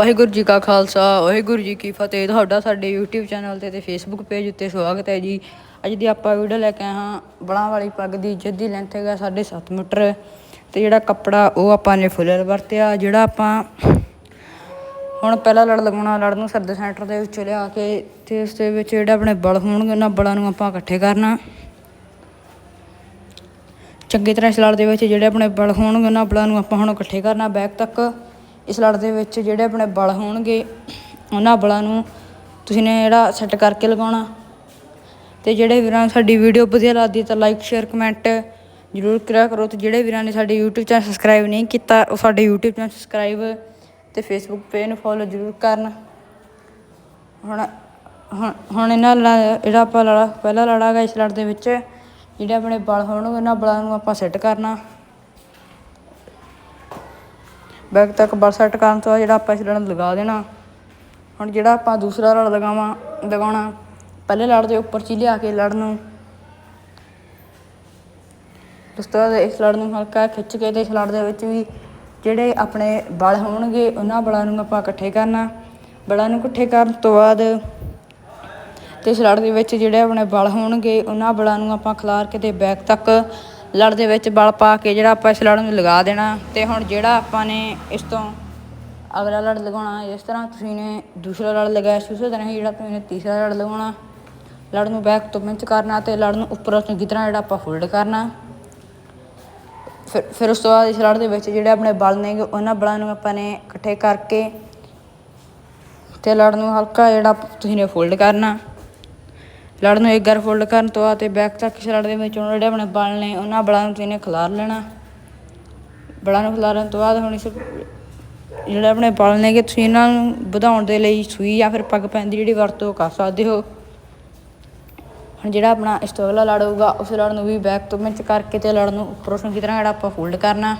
ਵਾਹਿਗੁਰੂ ਜੀ ਕਾ ਖਾਲਸਾ, ਵਾਹਿਗੁਰੂ ਜੀ ਕੀ ਫਤਿਹ। ਤੁਹਾਡਾ ਸਾਡੇ YouTube ਚੈਨਲ ਤੇ ਤੇ Facebook ਪੇਜ ਉੱਤੇ ਸਵਾਗਤ ਹੈ ਜੀ। ਅੱਜ ਦੀ ਆਪਾਂ ਵੀਡੀਓ ਲੈ ਕੇ ਆਏ ਹਾਂ ਬਲਾਂ ਵਾਲੀ ਪੱਗ ਦੀ ਜਿਹਦੀ ਲੈਂਥ ਹੈਗਾ 7.5 ਮੀਟਰ ਤੇ ਜਿਹੜਾ ਕੱਪੜਾ ਉਹ ਆਪਾਂ ਨੇ ਫੁੱਲਰ ਵਰਤਿਆ, ਜਿਹੜਾ ਆਪਾਂ ਹੁਣ ਪਹਿਲਾ ਲੜ ਲਗਾਉਣਾ ਲੜ ਨੂੰ ਸਰਦ ਸੈਂਟਰ ਦੇ ਵਿੱਚ ਲਿਆ ਕੇ ਤੇ ਉਸ ਦੇ ਵਿੱਚ ਜਿਹੜਾ ਆਪਣੇ ਬਲ ਹੋਣਗੇ, ਉਹਨਾਂ ਬਲਾਂ ਨੂੰ ਆਪਾਂ ਇਕੱਠੇ ਕਰਨਾ। ਚੰਗੀ ਤਰ੍ਹਾਂ ਇਸ ਲੜ ਦੇ ਵਿੱਚ ਜਿਹੜੇ ਆਪਣੇ ਬਲ ਹੋਣਗੇ, ਉਹਨਾਂ ਬਲਾਂ ਨੂੰ ਆਪਾਂ ਹੁਣ ਇਕੱਠੇ ਕਰਨਾ ਬੈਕ ਤੱਕ। ਇਸ ਲੜ ਦੇ ਵਿੱਚ ਜਿਹੜੇ ਆਪਣੇ ਬਲ ਹੋਣਗੇ, ਉਹਨਾਂ ਬਲਾਂ ਨੂੰ ਤੁਸੀਂ ਨੇ ਜਿਹੜਾ ਸੈੱਟ ਕਰਕੇ ਲਗਾਉਣਾ। ਤੇ ਜਿਹੜੇ ਵੀਰਾਂ ਨੂੰ ਸਾਡੀ ਵੀਡੀਓ ਵਧੀਆ ਲੱਗਦੀ ਤਾਂ ਲਾਈਕ ਸ਼ੇਅਰ ਕਮੈਂਟ ਜ਼ਰੂਰ ਕਰਿਆ ਕਰੋ। ਤੇ ਜਿਹੜੇ ਵੀਰਾਂ ਨੇ ਸਾਡੇ YouTube ਚੈਨਲ ਸਬਸਕ੍ਰਾਈਬ ਨਹੀਂ ਕੀਤਾ, ਉਹ ਸਾਡੇ YouTube ਚੈਨਲ ਸਬਸਕ੍ਰਾਈਬ ਤੇ Facebook ਪੇਜ ਨੂੰ ਫੋਲੋ ਜ਼ਰੂਰ ਕਰਨ। ਹੁਣ ਹੁਣ ਹੁਣ ਇਹਨਾਂ ਲੜਾ ਜਿਹੜਾ ਆਪਾਂ ਲੜਾ, ਪਹਿਲਾ ਲੜਾ ਹੈਗਾ ਇਸ ਲੜ ਦੇ ਵਿੱਚ, ਜਿਹੜੇ ਆਪਣੇ ਬਲ ਹੋਣਗੇ, ਉਹਨਾਂ ਬਲਾਂ ਨੂੰ ਆਪਾਂ ਸੈੱਟ ਕਰਨਾ। ਬੈਗ ਤੱਕ ਬਲ ਸੈੱਟ ਕਰਨ ਤੋਂ ਬਾਅਦ ਜਿਹੜਾ ਆਪਾਂ ਇਸ ਲੜ ਲਗਾ ਦੇਣਾ। ਹੁਣ ਜਿਹੜਾ ਆਪਾਂ ਦੂਸਰਾ ਲੜ ਲਗਾਵਾਂ, ਲਗਾਉਣਾ, ਪਹਿਲੇ ਲੜ ਦੇ ਉੱਪਰ ਚੀ ਲਿਆ ਕੇ ਲੜ ਨੂੰ। ਉਸ ਤੋਂ ਬਾਅਦ ਇਸ ਲੜ ਨੂੰ ਹਲਕਾ ਖਿੱਚ ਕੇ ਤੇ ਇਸ ਲੜ ਦੇ ਵਿੱਚ ਵੀ ਜਿਹੜੇ ਆਪਣੇ ਬਲ ਹੋਣਗੇ, ਉਹਨਾਂ ਬਲਾਂ ਨੂੰ ਆਪਾਂ ਇਕੱਠੇ ਕਰਨਾ। ਬਲਾਂ ਨੂੰ ਇਕੱਠੇ ਕਰਨ ਤੋਂ ਬਾਅਦ ਤੇ ਇਸ ਲੜ ਦੇ ਵਿੱਚ ਜਿਹੜੇ ਆਪਣੇ ਬਲ ਹੋਣਗੇ, ਉਹਨਾਂ ਬਲਾਂ ਨੂੰ ਆਪਾਂ ਖਿਲਾਰ ਕੇ ਤੇ ਬੈਕ ਤੱਕ ਲੜ ਦੇ ਵਿੱਚ ਬਲ ਪਾ ਕੇ ਜਿਹੜਾ ਆਪਾਂ ਇਸ ਲੜ ਨੂੰ ਲਗਾ ਦੇਣਾ ਤੇ ਹੁਣ ਜਿਹੜਾ ਆਪਾਂ ਨੇ ਇਸ ਤੋਂ ਅਗਲਾ ਲੜ ਲਗਾਉਣਾ ਜਿਸ ਤਰ੍ਹਾਂ ਤੁਸੀਂ ਨੇ ਦੂਸਰਾ ਲੜ ਲਗਾਇਆ ਸੀ, ਉਸੇ ਤਰ੍ਹਾਂ ਹੀ ਜਿਹੜਾ ਤੁਸੀਂ ਨੇ ਤੀਸਰਾ ਲੜ ਲਗਾਉਣਾ। ਲੜ ਨੂੰ ਬੈਕ ਤੋਂ ਪਿੰਚ ਕਰਨਾ ਤੇ ਲੜ ਨੂੰ ਉੱਪਰੋਂ ਚੰਗੀ ਤਰ੍ਹਾਂ ਜਿਹੜਾ ਆਪਾਂ ਫੋਲਡ ਕਰਨਾ। ਫਿਰ ਫਿਰ ਉਸ ਤੋਂ ਬਾਅਦ ਇਸ ਲੜ ਦੇ ਵਿੱਚ ਜਿਹੜੇ ਆਪਣੇ ਬਲ ਨੇਗੇ ਉਹਨਾਂ ਬਲਾਂ ਨੂੰ ਆਪਾਂ ਨੇ ਇਕੱਠੇ ਕਰਕੇ ਤੇ ਲੜ ਨੂੰ ਹਲਕਾ ਜਿਹੜਾ ਤੁਸੀਂ ਨੇ ਫੋਲਡ ਕਰਨਾ। ਲੜ ਨੂੰ ਇੱਕ ਵਾਰ ਫੋਲਡ ਕਰਨ ਤੋਂ ਬਾਅਦ ਤੇ ਬੈਕ ਤੱਕ ਇਸ ਦੇ ਵਿੱਚ ਹੁਣ ਜਿਹੜੇ ਆਪਣੇ ਬਲ ਨੇ, ਉਹਨਾਂ ਬਲਾਂ ਨੂੰ ਤੁਸੀਂ ਨੇ ਖਿਲਾਰ ਲੈਣਾ। ਬਲਾਂ ਨੂੰ ਖਿਲਾਰਨ ਤੋਂ ਬਾਅਦ ਹੁਣ ਇਸ ਜਿਹੜੇ ਆਪਣੇ ਬਲ ਨੇਗੇ, ਤੁਸੀਂ ਇਹਨਾਂ ਨੂੰ ਵਧਾਉਣ ਦੇ ਲਈ ਸੂਈ ਜਾਂ ਫਿਰ ਪੱਗ ਪੈਣ ਦੀ ਜਿਹੜੀ ਵਰਤੋਂ ਕਰ ਸਕਦੇ ਹੋ। ਹੁਣ ਜਿਹੜਾ ਆਪਣਾ ਇਸ ਤੋਂ ਅਗਲਾ ਲੜ ਹੋਊਗਾ, ਉਸ ਲੜ ਨੂੰ ਵੀ ਬੈਕ ਤੋਂ ਮਿੰਚ ਕਰਕੇ ਤੇ ਲੜ ਨੂੰ ਉੱਪਰੋਂ ਚੰਗੀ ਤਰ੍ਹਾਂ ਜਿਹੜਾ ਆਪਾਂ ਫੋਲਡ ਕਰਨਾ।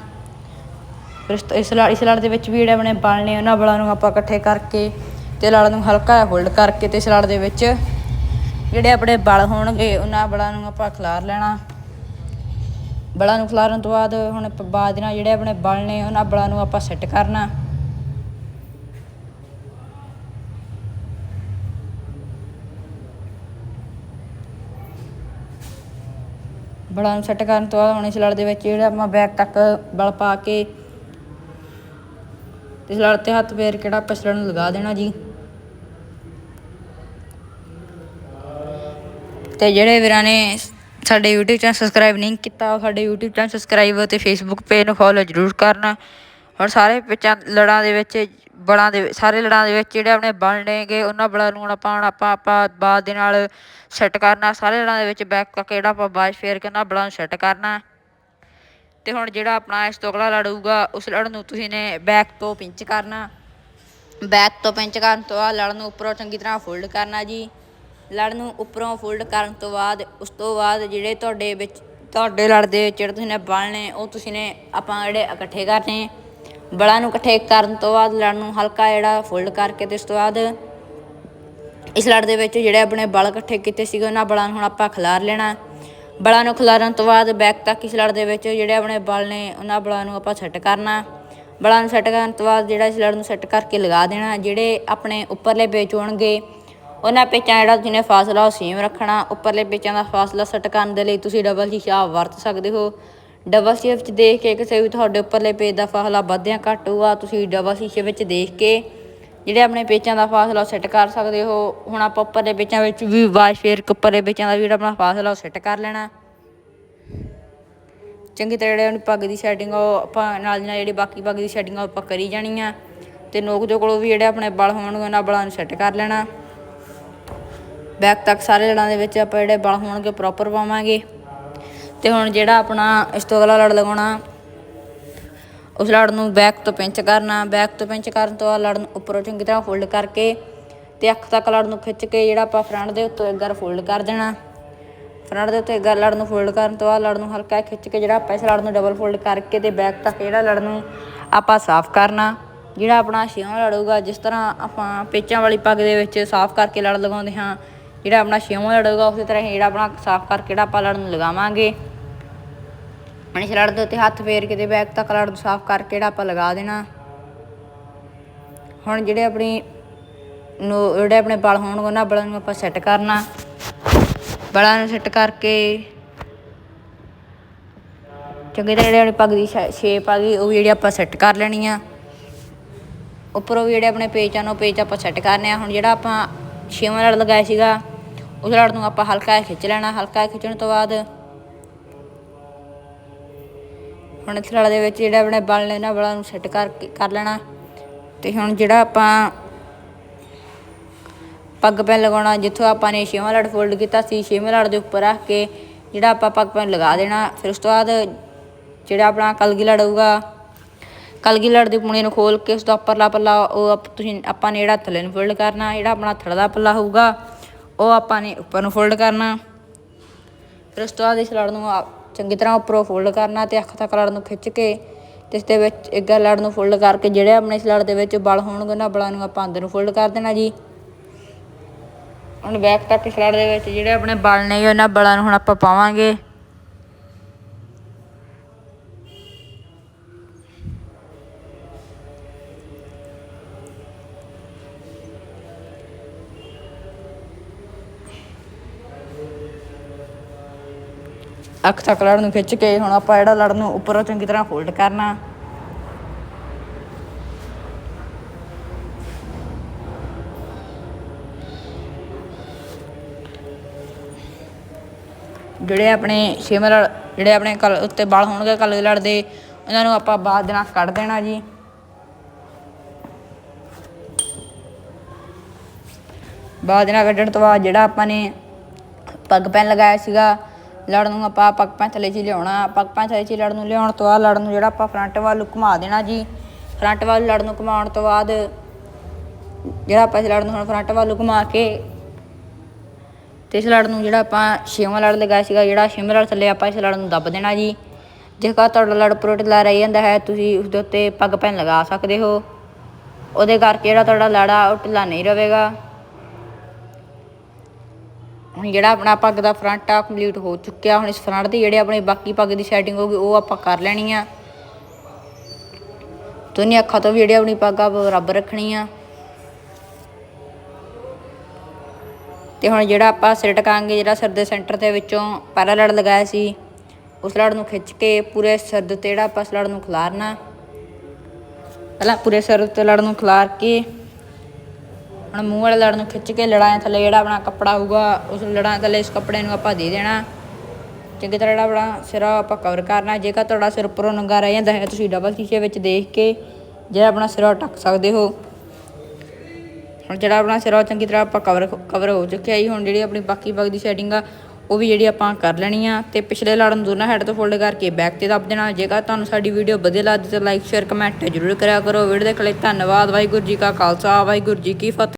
ਫਿਰ ਇਸ ਤੋਂ- ਇਸ ਲੜ ਇਸ ਲੜ ਦੇ ਵਿੱਚ ਵੀ ਜਿਹੜੇ ਆਪਣੇ ਬਲ ਨੇ, ਉਹਨਾਂ ਬਲਾਂ ਨੂੰ ਆਪਾਂ ਇਕੱਠੇ ਕਰਕੇ ਤੇ ਲੜ ਨੂੰ ਹਲਕਾ ਫੋਲਡ ਕਰਕੇ ਤੇ ਇਸ ਲੜ ਦੇ ਵਿੱਚ ਜਿਹੜੇ ਆਪਣੇ ਬਲ ਹੋਣਗੇ, ਉਹਨਾਂ ਬਲਾਂ ਨੂੰ ਆਪਾਂ ਖਿਲਾਰ ਲੈਣਾ। ਬਲਾਂ ਨੂੰ ਖਿਲਾਰਨ ਤੋਂ ਬਾਅਦ ਹੁਣ ਬਾਅਦ ਨਾਲ ਜਿਹੜੇ ਆਪਣੇ ਬਲ ਨੇ, ਉਹਨਾਂ ਬਲਾਂ ਨੂੰ ਆਪਾਂ ਸੈੱਟ ਕਰਨਾ। ਬਲਾਂ ਨੂੰ ਸੈੱਟ ਕਰਨ ਤੋਂ ਬਾਅਦ ਹੁਣ ਇਸ ਲੜ ਦੇ ਵਿੱਚ ਜਿਹੜਾ ਆਪਾਂ ਬੈਕ ਤੱਕ ਬਲ ਪਾ ਕੇ, ਇਸ ਲੜ ਤੇ ਹੱਥ ਫੇਰ ਕਿਹੜਾ ਆਪਾਂ ਨੂੰ ਲਗਾ ਦੇਣਾ ਜੀ। ਤੇ ਜਿਹੜੇ ਵੀਰਾਂ ਨੇ ਸਾਡੇ YouTube ਚੈਨਲ ਸਬਸਕ੍ਰਾਈਬ ਨਹੀਂ ਕੀਤਾ, ਉਹ ਸਾਡੇ YouTube ਚੈਨਲ ਸਬਸਕ੍ਰਾਈਬ ਅਤੇ Facebook ਪੇਜ ਨੂੰ ਫੋਲੋ ਜ਼ਰੂਰ ਕਰਨਾ। ਔਰ ਸਾਰੇ ਪਿੱਛਾਂ ਲੜਾਂ ਦੇ ਵਿੱਚ ਬਲਾਂ ਦੇ ਸਾਰੇ ਲੜਾਂ ਦੇ ਵਿੱਚ ਜਿਹੜੇ ਆਪਣੇ ਬਣ ਨੇਗੇ, ਉਹਨਾਂ ਬਲਾਂ ਨੂੰ ਹੁਣ ਆਪਾਂ ਹੁਣ ਆਪਾਂ ਆਪਾਂ ਬਾਅਦ ਦੇ ਨਾਲ ਸੈੱਟ ਕਰਨਾ। ਸਾਰੇ ਲੜਾਂ ਦੇ ਵਿੱਚ ਬੈਕ ਕਰਕੇ ਜਿਹੜਾ ਆਪਾਂ ਬਾਜ ਫੇਰ ਕੇ ਉਹਨਾਂ ਬਲਾਂ ਨੂੰ ਸੈੱਟ ਕਰਨਾ। ਤੇ ਹੁਣ ਜਿਹੜਾ ਆਪਣਾ ਇਸ ਤੋਂ ਅਗਲਾ ਲੜੂਗਾ ਉਸ ਲੜ ਨੂੰ ਤੁਸੀਂ ਨੇ ਬੈਕ ਤੋਂ ਪਿੰਚ ਕਰਨਾ। ਬੈਕ ਤੋਂ ਪਿੰਚ ਕਰਨ ਤੋਂ ਬਾਅਦ ਲੜ ਨੂੰ ਉੱਪਰੋਂ ਚੰਗੀ ਤਰ੍ਹਾਂ ਫੋਲਡ ਕਰਨਾ ਜੀ। ਲੜ ਨੂੰ ਉੱਪਰੋਂ ਫੋਲਡ ਕਰਨ ਤੋਂ ਬਾਅਦ, ਉਸ ਤੋਂ ਬਾਅਦ ਜਿਹੜੇ ਤੁਹਾਡੇ ਵਿੱਚ, ਤੁਹਾਡੇ ਲੜ ਦੇ ਵਿੱਚ ਜਿਹੜੇ ਤੁਸੀਂ ਨੇ ਬਲ ਨੇ, ਉਹ ਤੁਸੀਂ ਨੇ ਆਪਾਂ ਜਿਹੜੇ ਇਕੱਠੇ ਕਰਨੇ। ਬਲਾਂ ਨੂੰ ਇਕੱਠੇ ਕਰਨ ਤੋਂ ਬਾਅਦ ਲੜ ਨੂੰ ਹਲਕਾ ਜਿਹੜਾ ਫੋਲਡ ਕਰਕੇ ਤੇ ਉਸ ਤੋਂ ਬਾਅਦ ਇਸ ਲੜ ਦੇ ਵਿੱਚ ਜਿਹੜੇ ਆਪਣੇ ਬਲ ਇਕੱਠੇ ਕੀਤੇ ਸੀਗੇ, ਉਹਨਾਂ ਬਲਾਂ ਨੂੰ ਹੁਣ ਆਪਾਂ ਖਿਲਾਰ ਲੈਣਾ। ਬਲਾਂ ਨੂੰ ਖਿਲਾਰਨ ਤੋਂ ਬਾਅਦ ਬੈਕ ਤੱਕ ਇਸ ਲੜ ਦੇ ਵਿੱਚ ਜਿਹੜੇ ਆਪਣੇ ਬਲ ਨੇ, ਉਹਨਾਂ ਬਲਾਂ ਨੂੰ ਆਪਾਂ ਸੈੱਟ ਕਰਨਾ। ਬਲਾਂ ਨੂੰ ਸੈੱਟ ਕਰਨ ਤੋਂ ਬਾਅਦ ਜਿਹੜਾ ਇਸ ਲੜ ਨੂੰ ਸੈੱਟ ਕਰਕੇ ਲਗਾ ਦੇਣਾ, ਜਿਹੜੇ ਆਪਣੇ ਉੱਪਰਲੇ ਪੇਚ ਹੋਣਗੇ ਉਹਨਾਂ ਪੇਚਾਂ ਜਿਹੜਾ ਤੁਸੀਂ ਨੇ ਫਾਸਲਾ ਉਹ ਸੇਮ ਰੱਖਣਾ, ਉੱਪਰਲੇ ਪੇਚਾਂ ਦਾ ਫਾਸਲਾ ਸੈੱਟ ਕਰਨ ਦੇ ਲਈ ਤੁਸੀਂ ਡਬਲ ਸ਼ੀਸ਼ਾ ਵਰਤ ਸਕਦੇ ਹੋ। ਡਬਲ ਸ਼ੀਸ਼ੇ ਵਿੱਚ ਦੇਖ ਕੇ ਕਿਸੇ ਵੀ ਤੁਹਾਡੇ ਉੱਪਰਲੇ ਪੇਜ ਦਾ ਫਾਸਲਾ ਵੱਧ ਘੱਟ ਹੋਊਗਾ, ਤੁਸੀਂ ਡਬਲ ਸ਼ੀਸ਼ੇ ਵਿੱਚ ਦੇਖ ਕੇ ਜਿਹੜੇ ਆਪਣੇ ਪੇਚਾਂ ਦਾ ਫਾਸਲਾ ਸੈੱਟ ਕਰ ਸਕਦੇ ਹੋ। ਹੁਣ ਆਪਾਂ ਉੱਪਰਲੇ ਪੇਚਾਂ ਵਿੱਚ ਵੀ ਵਾਸ਼ ਫੇਰ ਉੱਪਰਲੇ ਪੇਚਾਂ ਦਾ ਵੀ ਜਿਹੜਾ ਆਪਣਾ ਫਾਸਲਾ ਉਹ ਸੈੱਟ ਕਰ ਲੈਣਾ। ਚੰਗੀ ਤਰ੍ਹਾਂ ਜਿਹੜੇ ਉਹਨੂੰ ਪੱਗ ਦੀ ਸੈਟਿੰਗ ਉਹ ਆਪਾਂ ਨਾਲ ਦੀ ਨਾਲ ਜਿਹੜੀ ਬਾਕੀ ਪੱਗ ਦੀ ਸੈਟਿੰਗ ਉਹ ਆਪਾਂ ਕਰੀ ਜਾਣੀ ਆ। ਤੇ ਨੋਕ ਦੇ ਕੋਲੋਂ ਵੀ ਜਿਹੜੇ ਆਪਣੇ ਬਲ ਹੋਣਗੇ, ਉਹਨਾਂ ਬਲਾਂ ਨੂੰ ਸੈੱਟ ਕਰ ਲੈਣਾ। ਬੈਕ ਤੱਕ ਸਾਰੇ ਲੜਾਂ ਦੇ ਵਿੱਚ ਆਪਾਂ ਜਿਹੜੇ ਬਲ ਹੋਣਗੇ ਪ੍ਰੋਪਰ ਪਾਵਾਂਗੇ। ਤੇ ਹੁਣ ਜਿਹੜਾ ਆਪਣਾ ਇਸ ਤੋਂ ਅਗਲਾ ਲੜ ਲਗਾਉਣਾ, ਉਸ ਲੜ ਨੂੰ ਬੈਕ ਤੋਂ ਪਿੰਚ ਕਰਨਾ ਬੈਕ ਤੋਂ ਪਿੰਚ ਕਰਨ ਤੋਂ ਬਾਅਦ ਲੜ ਨੂੰ ਉੱਪਰੋਂ ਚੰਗੀ ਤਰ੍ਹਾਂ ਫੋਲਡ ਕਰਕੇ ਤੇ ਅੱਖ ਤੱਕ ਲੜ ਨੂੰ ਖਿੱਚ ਕੇ ਜਿਹੜਾ ਆਪਾਂ ਫਰੰਟ ਦੇ ਉੱਤੋਂ ਇੱਕ ਵਾਰ ਫੋਲਡ ਕਰ ਦੇਣਾ। ਫਰੰਟ ਦੇ ਉੱਤੇ ਇੱਕ ਵਾਰ ਲੜ ਨੂੰ ਫੋਲਡ ਕਰਨ ਤੋਂ ਬਾਅਦ ਲੜ ਨੂੰ ਹਲਕਾ ਖਿੱਚ ਕੇ ਜਿਹੜਾ ਆਪਾਂ ਇਸ ਲੜ ਨੂੰ ਡਬਲ ਫੋਲਡ ਕਰਕੇ ਤੇ ਬੈਕ ਤੱਕ ਜਿਹੜਾ ਲੜ ਨੂੰ ਆਪਾਂ ਸਾਫ਼ ਕਰਨਾ। ਜਿਹੜਾ ਆਪਣਾ ਛੇਵਾਂ ਲੜੂਗਾ, ਜਿਸ ਤਰ੍ਹਾਂ ਆਪਾਂ ਪੇਚਾਂ ਵਾਲੀ ਪੱਗ ਦੇ ਵਿੱਚ ਸਾਫ਼ ਕਰਕੇ ਲੜ ਲਗਾਉਂਦੇ ਹਾਂ ਜਿਹੜਾ ਆਪਣਾ ਛੇਵਾਂ ਲੜੂਗਾ, ਉਸੇ ਤਰ੍ਹਾਂ ਹੀ ਜਿਹੜਾ ਆਪਣਾ ਸਾਫ਼ ਕਰਕੇ ਜਿਹੜਾ ਆਪਾਂ ਲੜ ਨੂੰ ਲਗਾਵਾਂਗੇ। ਹੁਣ ਇਸ ਲੜ ਦੇ ਉੱਤੇ ਹੱਥ ਫੇਰ ਕੇ ਤੇ ਬੈਕ ਤੱਕ ਲੜ ਨੂੰ ਸਾਫ਼ ਕਰਕੇ ਜਿਹੜਾ ਆਪਾਂ ਲਗਾ ਦੇਣਾ। ਹੁਣ ਜਿਹੜੇ ਆਪਣੀ ਨੂੰ, ਜਿਹੜੇ ਆਪਣੇ ਬਲ ਹੋਣਗੇ, ਉਹਨਾਂ ਬਲਾਂ ਨੂੰ ਆਪਾਂ ਸੈੱਟ ਕਰਨਾ। ਬਲਾਂ ਨੂੰ ਸੈੱਟ ਕਰਕੇ। ਚੰਗੀ ਤਰ੍ਹਾਂ ਜਿਹੜੀ ਆਪਣੀ ਪੱਗ ਦੀ ਸ਼ੇਪ ਆ ਗਈ, ਉਹ ਵੀ ਜਿਹੜੀ ਆਪਾਂ ਸੈੱਟ ਕਰ ਲੈਣੀ ਆ। ਉੱਪਰੋਂ ਵੀ ਜਿਹੜੇ ਆਪਣੇ ਪੇਚ ਆ ਉਹ ਪੇਚ ਆਪਾਂ ਸੈੱਟ ਕਰਨੇ ਆ। ਹੁਣ ਜਿਹੜਾ ਆਪਾਂ ਛੇਵਾਂ ਲੜ ਲਗਾਇਆ ਸੀਗਾ ਉਸ ਲੜ ਨੂੰ ਆਪਾਂ ਹਲਕਾ ਜਿਹਾ ਖਿੱਚ ਲੈਣਾ, ਹਲਕਾ ਖਿੱਚਣ ਤੋਂ ਬਾਅਦ ਹੁਣ ਇਸ ਲੜ ਦੇ ਵਿੱਚ ਜਿਹੜੇ ਆਪਣੇ ਬਲ ਨੇ ਇਹਨਾਂ ਬਲਾਂ ਨੂੰ ਸੈੱਟ ਕਰ ਕਰ ਲੈਣਾ। ਤੇ ਹੁਣ ਜਿਹੜਾ ਆਪਾਂ ਪੱਗ ਪੈਨ ਲਗਾਉਣਾ, ਜਿੱਥੋਂ ਆਪਾਂ ਨੇ ਛੇਵਾਂ ਲੜ ਫੋਲਡ ਕੀਤਾ ਸੀ, ਛੇਵੇਂ ਲੜ ਦੇ ਉੱਪਰ ਰੱਖ ਕੇ ਜਿਹੜਾ ਆਪਾਂ ਪੱਗ ਪੈਨ ਲਗਾ ਦੇਣਾ। ਫਿਰ ਉਸ ਤੋਂ ਬਾਅਦ ਜਿਹੜਾ ਆਪਣਾ ਕਲਗੀ ਲੜ ਹੋਊਗਾ, ਕਲਗੀ ਲੜ ਦੀ ਪੂਣੀ ਨੂੰ ਖੋਲ ਕੇ ਉਸ ਦਾ ਉੱਪਰਲਾ ਪੱਲਾ, ਉਹ ਆਪ- ਤੁਸੀਂ, ਆਪਾਂ ਨੇ ਜਿਹੜਾ ਥੱਲੇ ਨੂੰ ਫੋਲਡ ਕਰਨਾ, ਜਿਹੜਾ ਆਪਣਾ ਥੜਦਾ ਪੱਲਾ ਹੋਊਗਾ ਉਹ ਆਪਾਂ ਨੇ ਉੱਪਰ ਨੂੰ ਫੋਲਡ ਕਰਨਾ। ਫਿਰ ਉਸ ਤੋਂ ਬਾਅਦ ਇਸ ਲੜ ਨੂੰ ਆ- ਚੰਗੀ ਤਰ੍ਹਾਂ ਉੱਪਰੋਂ ਫੋਲਡ ਕਰਨਾ ਤੇ ਅੱਖ ਤੱਕ ਲੜ ਨੂੰ ਖਿੱਚ ਕੇ ਤੇ ਇਸ ਦੇ ਵਿੱਚ ਇੱਕ ਲੜ ਨੂੰ ਫੋਲਡ ਕਰਕੇ ਜਿਹੜੇ ਆਪਣੇ ਇਸ ਲੜ ਦੇ ਵਿੱਚ ਬਲ ਹੋਣਗੇ ਉਹਨਾਂ ਬਲਾਂ ਨੂੰ ਆਪਾਂ ਅੰਦਰ ਨੂੰ ਫੋਲਡ ਕਰ ਦੇਣਾ ਜੀ। ਹੁਣ ਬੈਕ ਤੱਕ ਇਸ ਲੜ ਦੇ ਵਿੱਚ ਜਿਹੜੇ ਆਪਣੇ ਬਲ ਨੇ ਉਹਨਾਂ ਬਲਾਂ ਨੂੰ ਹੁਣ ਆਪਾਂ ਪਾਵਾਂਗੇ। ਅੱਖ ਤੱਕ ਲੜ ਨੂੰ ਖਿੱਚ ਕੇ ਹੁਣ ਆਪਾਂ ਜਿਹੜਾ ਲੜ ਨੂੰ ਉੱਪਰੋਂ ਚੰਗੀ ਤਰ੍ਹਾਂ ਫੋਲਡ ਕਰਨਾ। ਜਿਹੜੇ ਆਪਣੇ ਛੇਵੇਂ ਲੜ ਜਿਹੜੇ ਆਪਣੇ ਕਲ ਉੱਤੇ ਵਾਲ ਹੋਣਗੇ ਕਲ ਲੜਦੇ, ਉਹਨਾਂ ਨੂੰ ਆਪਾਂ ਬਾਅਦ ਦੇ ਨਾਲ ਕੱਢ ਦੇਣਾ ਜੀ। ਬਾਅਦ ਦੇ ਨਾਲ ਕੱਢਣ ਤੋਂ ਬਾਅਦ ਜਿਹੜਾ ਆਪਾਂ ਨੇ ਪੱਗ ਪੈਨ ਲਗਾਇਆ ਸੀਗਾ ਲੜ ਨੂੰ ਆਪਾਂ ਪੱਗ ਪੈਨ ਥੱਲੇ 'ਚ ਹੀ ਲਿਆਉਣਾ, ਪੱਗ ਪੈਨ ਥੱਲੇ 'ਚ ਹੀ ਲੜ ਨੂੰ ਲਿਆਉਣ ਤੋਂ ਬਾਅਦ ਲੜ ਨੂੰ ਜਿਹੜਾ ਆਪਾਂ ਫਰੰਟ ਵੱਲ ਨੂੰ ਘੁਮਾ ਦੇਣਾ ਜੀ। ਫਰੰਟ ਵੱਲ ਲੜ ਨੂੰ ਘੁਮਾਉਣ ਤੋਂ ਬਾਅਦ ਜਿਹੜਾ ਆਪਾਂ ਇਸ ਲੜ ਨੂੰ ਹੁਣ ਫਰੰਟ ਵੱਲ ਨੂੰ ਘੁਮਾ ਕੇ ਤੇ ਇਸ ਲੜ ਨੂੰ ਜਿਹੜਾ ਆਪਾਂ ਛੇਵਾਂ ਲੜ ਲਗਾਇਆ ਸੀਗਾ, ਜਿਹੜਾ ਛੇਵਾਂ ਲੜ ਥੱਲੇ ਆਪਾਂ ਇਸ ਲੜ ਨੂੰ ਦੱਬ ਦੇਣਾ ਜੀ। ਜੇਕਰ ਤੁਹਾਡਾ ਲੜ ਉੱਪਰੋਂ ਢਿੱਲਾ ਰਹਿ ਜਾਂਦਾ ਹੈ, ਤੁਸੀਂ ਉਸ ਦੇ ਉੱਤੇ ਪੱਗ ਪੈਨ ਲਗਾ ਸਕਦੇ ਹੋ। ਉਹਦੇ ਕਰਕੇ ਜਿਹੜਾ ਤੁਹਾਡਾ ਲੜ ਆ ਉਹ ਢਿੱਲਾ ਨਹੀਂ ਰਹੇਗਾ। ਜਿਹੜਾ ਆਪਣਾ ਪੱਗ ਦਾ ਫਰੰਟ ਆ ਕੰਪਲੀਟ ਹੋ ਚੁੱਕਿਆ। ਹੁਣ ਇਸ ਫਰੰਟ ਦੀ ਜਿਹੜੇ ਆਪਣੇ ਬਾਕੀ ਪੱਗ ਦੀ ਸੈਟਿੰਗ ਹੋਗੀ ਉਹ ਆਪਾਂ ਕਰ ਲੈਣੀ ਆ। ਦੋਨੇ ਅੱਖਾਂ ਤੋਂ ਵੀ ਜਿਹੜੀ ਆਪਣੀ ਪੱਗ ਆ ਬਰਾਬਰ ਰੱਖਣੀ ਆ। ਤੇ ਹੁਣ ਜਿਹੜਾ ਆਪਾਂ ਸਿਰ ਟਕਾਂਗੇ, ਜਿਹੜਾ ਸਿਰ ਦੇ ਸੈਂਟਰ ਦੇ ਵਿੱਚੋਂ ਪਹਿਲਾ ਲੜ ਲਗਾਇਆ ਸੀ, ਉਸ ਲੜ ਨੂੰ ਖਿੱਚ ਕੇ ਪੂਰੇ ਸਿਰ ਦੇ ਉੱਤੇ ਜਿਹੜਾ ਆਪਾਂ ਉਸ ਲੜ ਨੂੰ ਖਿਲਾਰਨਾ। ਪਹਿਲਾਂ ਪੂਰੇ ਸਿਰ ਉੱਤੇ ਲੜ ਨੂੰ ਖਿਲਾਰ ਕੇ ਹੁਣ ਮੂੰਹ ਵਾਲੇ ਲੜ ਨੂੰ ਖਿੱਚ ਕੇ ਲੜਾਇਆ ਥੱਲੇ ਜਿਹੜਾ ਆਪਣਾ ਕੱਪੜਾ ਹੋਊਗਾ, ਉਸ ਲੜਾਂ ਥੱਲੇ ਇਸ ਕੱਪੜੇ ਨੂੰ ਆਪਾਂ ਦੇ ਦੇਣਾ। ਚੰਗੀ ਤਰ੍ਹਾਂ ਜਿਹੜਾ ਆਪਣਾ ਸਿਰ ਆ ਆਪਾਂ ਕਵਰ ਕਰਨਾ। ਜੇਕਰ ਤੁਹਾਡਾ ਸਿਰ ਉੱਪਰੋਂ ਨੰਗਾ ਰਹਿ ਜਾਂਦਾ ਹੈ, ਤੁਸੀਂ ਡਬਲ ਸ਼ੀਸ਼ੇ ਵਿੱਚ ਦੇਖ ਕੇ ਜਿਹੜਾ ਆਪਣਾ ਸਿਰ ਆ ਉਹ ਢੱਕ ਸਕਦੇ ਹੋ। ਹੁਣ ਜਿਹੜਾ ਆਪਣਾ ਸਿਰ ਉਹ ਚੰਗੀ ਤਰ੍ਹਾਂ ਆਪਾਂ ਕਵਰ ਕਵਰ ਹੋ ਚੁੱਕਿਆ ਜੀ। ਹੁਣ ਜਿਹੜੀ ਆਪਣੀ ਬਾਕੀ ਬਾਕੀ ਦੀ ਸੈਟਿੰਗ ਆ, ਉਹ ਵੀ ਜਿਹੜੀ ਆਪਾਂ ਕਰ ਲੈਣੀ ਆ। ਤੇ ਪਿਛਲੇ ਲੜ ਨੂੰ ਦੋਨਾਂ ਹੈਡ ਤੋਂ ਫੋਲਡ ਕਰਕੇ ਬੈਕ ਤੇ ਦੱਬ ਦੇਣਾ। ਜੇਕਰ ਤੁਹਾਨੂੰ ਸਾਡੀ ਵੀਡੀਓ ਵਧੀਆ ਲੱਗਦੀ ਤਾਂ ਲਾਈਕ ਸ਼ੇਅਰ ਕਮੈਂਟ ਜ਼ਰੂਰ ਕਰਿਆ ਕਰੋ। ਵੀਡੀਓ ਦੇਖਣ ਲਈ ਧੰਨਵਾਦ। ਵਾਹਿਗੁਰੂ ਜੀ ਕਾ ਖਾਲਸਾ। ਵਾਹਿਗੁਰੂ ਜੀ ਕੀ ਫਤਿਹ।